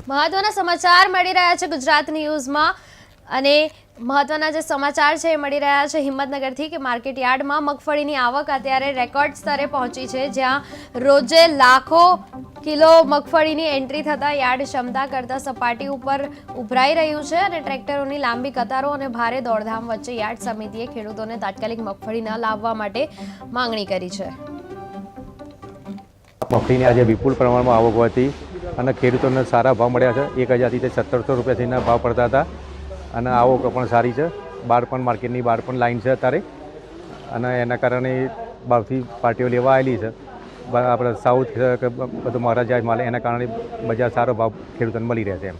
મહત્વના સમાચાર મળી રહ્યા છે ગુજરાત ન્યૂઝમાં. અને મહત્વના જે સમાચાર છે એ મળી રહ્યા છે હિંમતનગરથી કે માર્કેટ યાર્ડમાં મગફળીની આવક અત્યારે રેકોર્ડ સ્તરે પહોંચી છે. જ્યાં રોજે લાખો કિલો મગફળીની એન્ટ્રી થતાં યાર્ડ ક્ષમતા કરતાં સપાટી ઉપર ઉભરાઈ રહ્યું છે અને ટ્રેક્ટરોની લાંબી કતારો અને ભારે દોડધામ વચ્ચે યાર્ડ સમિતિએ ખેડૂતોને તાત્કાલિક મગફળી ન લાવવા માટે માંગણી કરી છે. મગફળીની આજે વિપુલ પ્રમાણમાં આવક હોવાથી અને ખેડૂતોને સારા ભાવ મળ્યા છે. એક હજારથી તે સત્તરસો રૂપિયાથીના ભાવ પડતા હતા. અને આવક પણ સારી છે. બહાર પણ માર્કેટની બહાર પણ લાઈન છે અત્યારે. અને એના કારણે બહારથી પાર્ટીઓ લેવા આવેલી છે. આપણે સાઉથ કે બધું મહારાજા માલ એના કારણે બજાર સારો ભાવ ખેડૂતોને મળી રહે છે એમ.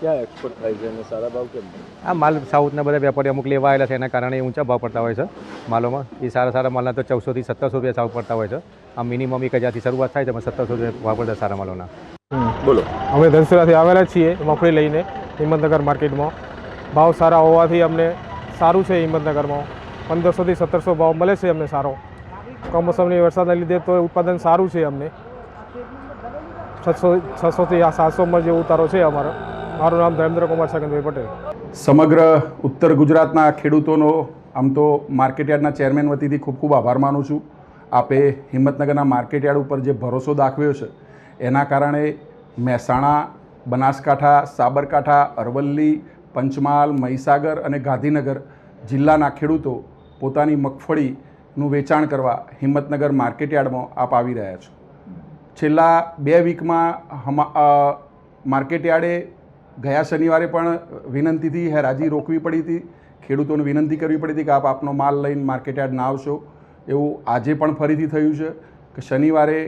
ક્યાં એક્સપોર્ટ થાય છે? અને સારા ભાવ કેમ આ માલ સાઉથના બધા વેપારીઓ અમુક લેવા આવેલા છે. એના કારણે ઊંચા ભાવ પડતા હોય છે. માલોમાં. એ સારા સારા માલના તો ચૌદસોથી સત્તરસો રૂપિયા સાવ પડતા હોય છે. આ મિનિમમ એક હજારથી શરૂઆત થાય છે પણ સત્તરસો રૂપિયા ભાવ પડતા સારા માલોના. બોલો. અમે ધનસુરાથી આવેલા છીએ મગફળી લઈને હિંમતનગર માર્કેટમાં. ભાવ સારા હોવાથી અમને સારું છે હિંમતનગરમાં. પંદરસોથી સત્તરસો ભાવ મળે છે અમને સારો. કમોસમની વરસાદના લીધે તો ઉત્પાદન સારું છે અમને. છસો છસોથી આ સાતસોમાં જે ઉતારો છે અમારો. મારું નામ ધર્મેન્દ્ર કુમાર છગનભાઈ પટેલ. સમગ્ર ઉત્તર ગુજરાતના ખેડૂતોનો આમ તો માર્કેટયાર્ડના ચેરમેન વતીથી ખૂબ ખૂબ આભાર માનું છું. આપે હિંમતનગરના માર્કેટયાર્ડ ઉપર જે ભરોસો દાખવ્યો છે, એના કારણે મહેસાણા, બનાસકાંઠા, સાબરકાંઠા, અરવલ્લી, પંચમહાલ, મહીસાગર અને ગાંધીનગર જિલ્લાના ખેડૂતો પોતાની મગફળીનું વેચાણ કરવા હિંમતનગર માર્કેટયાર્ડમાં આપ આવી રહ્યા છો. છેલ્લા બે વીકમાં માર્કેટયાર્ડે ગયા શનિવારે પણ વિનંતીથી હેરાજી રોકવી પડી હતી. ખેડૂતોને વિનંતી કરવી પડી હતી કે આપ આપનો માલ લઈને માર્કેટયાર્ડ ના આવશો. એવું આજે પણ ફરીથી થયું છે કે શનિવારે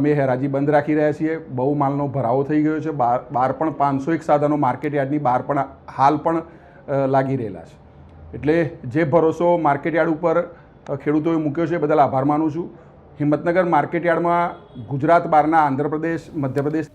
અમે હેરાજી બંધ રાખી રહ્યા છીએ. બહુ માલનો ભરાવો થઈ ગયો છે. બાર બાર પણ પાંચસો એક સાધનો માર્કેટયાર્ડની બહાર પણ હાલ પણ લાગી રહેલા છે. એટલે જે ભરોસો માર્કેટયાર્ડ ઉપર ખેડૂતોએ મૂક્યો છે બદલ આભાર માનું છું. હિંમતનગર માર્કેટયાર્ડમાં ગુજરાત બહારના આંધ્રપ્રદેશ, મધ્યપ્રદેશ